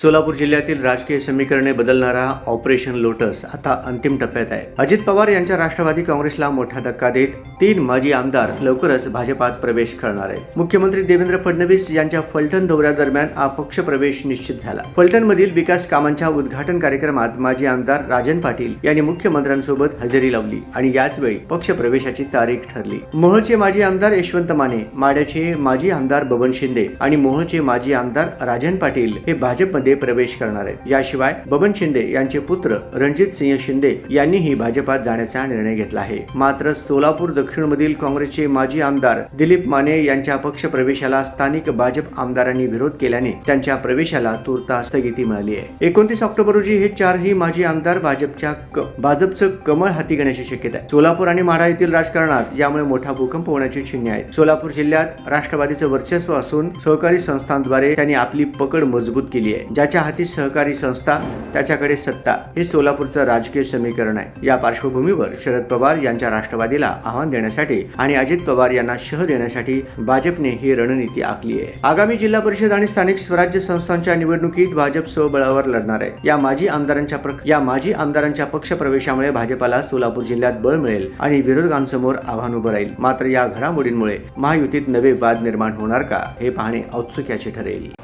सोलापूर जिल्ह्यातील राजकीय समीकरणे बदलणारा ऑपरेशन लोटस आता अंतिम टप्प्यात आहे. अजित पवार यांच्या राष्ट्रवादी काँग्रेसला मोठा धक्का देत तीन माजी आमदार लवकरच भाजपात प्रवेश करणार आहे मुख्यमंत्री देवेंद्र फडणवीस यांच्या फलटण दौऱ्यादरम्यान अपक्ष प्रवेश निश्चित झाला. फलटणमधील विकास कामांच्या उद्घाटन कार्यक्रमात माजी आमदार राजन पाटील यांनी मुख्यमंत्र्यांसोबत हजेरी लावली आणि याचवेळी पक्ष प्रवेशाची तारीख ठरली. मोहोळचे माजी आमदार यशवंत माने माड्याचे माजी आमदार बबन शिंदे आणि मोहोळचे माजी आमदार राजन पाटील हे भाजपमध्ये प्रवेश करणार आहेत. याशिवाय बबन शिंदे यांचे पुत्र रणजित सिंह शिंदे यांनीही भाजपात जाण्याचा निर्णय घेतला आहे. मात्र सोलापूर दक्षिण मधील काँग्रेसचे माजी आमदार दिलीप माने यांच्या पक्ष प्रवेशाला स्थानिक भाजप आमदारांनी विरोध केल्याने त्यांच्या प्रवेशाला तुर्ता स्थगिती मिळाली आहे. एकोणतीस ऑक्टोबर रोजी हे चारही माजी आमदार भाजपच्या भाजपचं कमळ हाती घेण्याची शक्यता आहे. सोलापूर आणि माढा येथील राजकारणात यामुळे मोठा भूकंप होण्याची चिन्हे आहेत. सोलापूर जिल्ह्यात राष्ट्रवादीचं वर्चस्व असून सहकारी संस्थांद्वारे त्यांनी आपली पकड मजबूत केली आहे. ज्याच्या हाती सहकारी संस्था त्याच्याकडे सत्ता हे सोलापूरचं राजकीय समीकरण आहे. या पार्श्वभूमीवर शरद पवार यांच्या राष्ट्रवादीला आव्हान देण्यासाठी आणि अजित पवार यांना शह देण्यासाठी भाजपने ही रणनीती आखली आहे. आगामी जिल्हा परिषद आणि स्थानिक स्वराज्य संस्थांच्या निवडणुकीत भाजप स्वबळावर लढणार आहे. या माजी आमदारांच्या प्र- या माजी आमदारांच्या पक्ष प्रवेशामुळे भाजपाला सोलापूर जिल्ह्यात बळ मिळेल आणि विरोधकांसमोर आव्हान उभं राहील. मात्र या घडामोडींमुळे महायुतीत नवे वाद निर्माण होणार का हे पाहणे औत्सुक्याचे ठरेल.